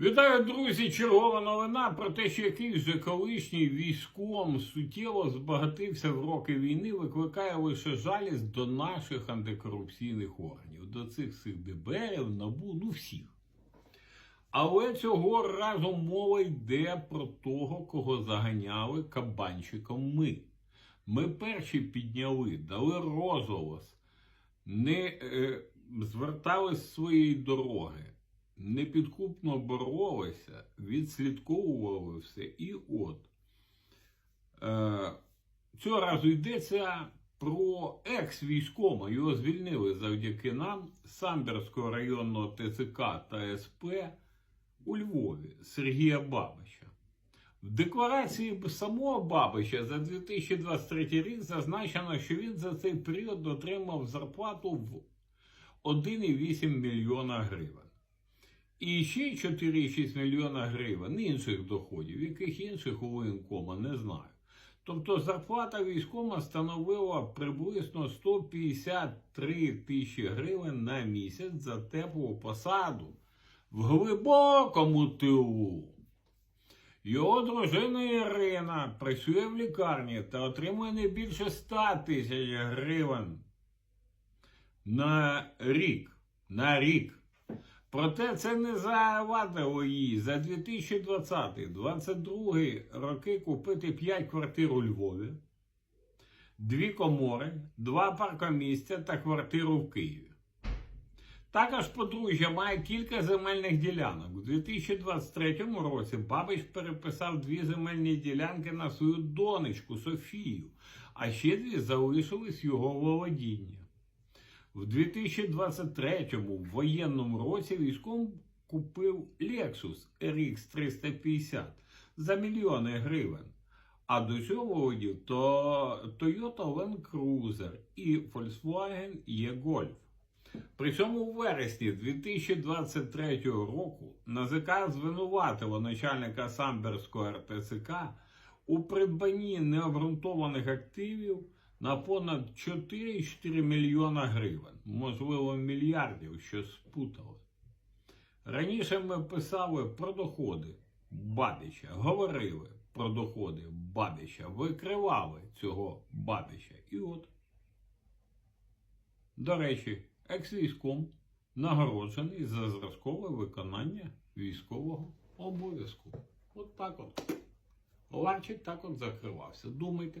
Вітаю, друзі! Чергова новина про те, що якийсь же колишній військом суттєво збагатився в роки війни, викликає лише жалість до наших антикорупційних органів, до цих всіх ДБРів, НАБУ, ну всіх. Але цього разу мова йде про того, кого заганяли кабанчиком ми. Ми перші підняли, дали розголос, не е, звертались з своєї дороги непідкупно боролися, відслідковували все. І от е, цього разу йдеться про екс-військома. Його звільнили завдяки нам Самбірського районного ТЦК та СП у Львові Сергія Бабича. В декларації самого Бабича за 2023 рік зазначено, що він за цей період отримав зарплату в 1,8 мільйона гривень. І ще 4,6 мільйона гривень інших доходів, яких інших у воєнкома не знаю. Тобто зарплата військома становила приблизно 153 тисячі гривень на місяць за теплу посаду в глибокому тилу. Його дружина Ірина працює в лікарні та отримує не більше 100 тисяч гривень на рік. На рік. Проте це не завадило їй за 2020-2022 роки купити 5 квартир у Львові, 2 комори, 2 паркомісця та квартиру в Києві. Також подружжя має кілька земельних ділянок. У 2023 році Бабич переписав дві земельні ділянки на свою донечку Софію, а ще дві залишились його володіння. В 2023 в воєнному році військом купив Lexus RX 350 за мільйони гривень. А до цього володів то Toyota Land Cruiser і Volkswagen E-Golf. При цьому у вересні 2023 року НАЗК звинуватило начальника Самберського РТЦК у придбанні необґрунтованих активів на понад 4,4 мільйона гривень, можливо, мільярдів, що спутали. Раніше ми писали про доходи Бабіча, говорили про доходи Бабіча, викривали цього Бабіча. І от, до речі, екс-військом нагороджений за зразкове виконання військового обов'язку. От так от. Ларчик так от закривався. Думайте,